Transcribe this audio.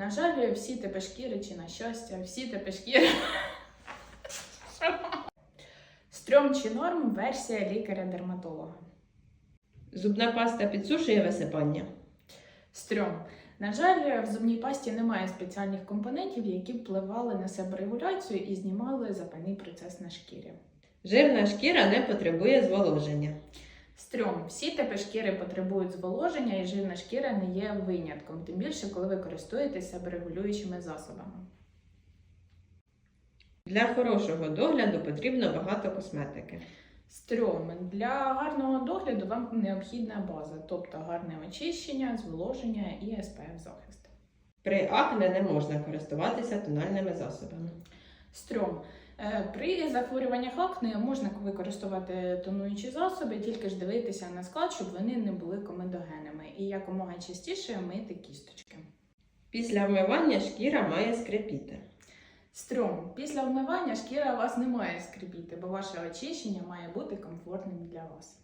На жаль, всі типи шкіри чи на щастя, всі типи шкіри. Стрьом чи норм версія лікаря-дерматолога. Зубна паста підсушує висипання. Стрьом. На жаль, в зубній пасті немає спеціальних компонентів, які впливали на себорегуляцію і знімали запальний процес на шкірі. Жирна шкіра не потребує зволоження. Стрьом. Всі типи шкіри потребують зволоження, і жирна шкіра не є винятком, тим більше, коли ви користуєтеся себорегулюючими засобами. Для хорошого догляду потрібно багато косметики. Стрьом. Для гарного догляду вам необхідна база, тобто гарне очищення, зволоження і SPF захист. При акне не можна користуватися тональними засобами. Стрьом. Е, При захворюваннях акне можна використовувати тонуючі засоби, тільки ж дивитися на склад, щоб вони не були комедогенними, і якомога частіше мити кісточки. Після вмивання шкіра має скрипіти. Стрьом. Після вмивання шкіра вас не має скрипіти, бо ваше очищення має бути комфортним для вас.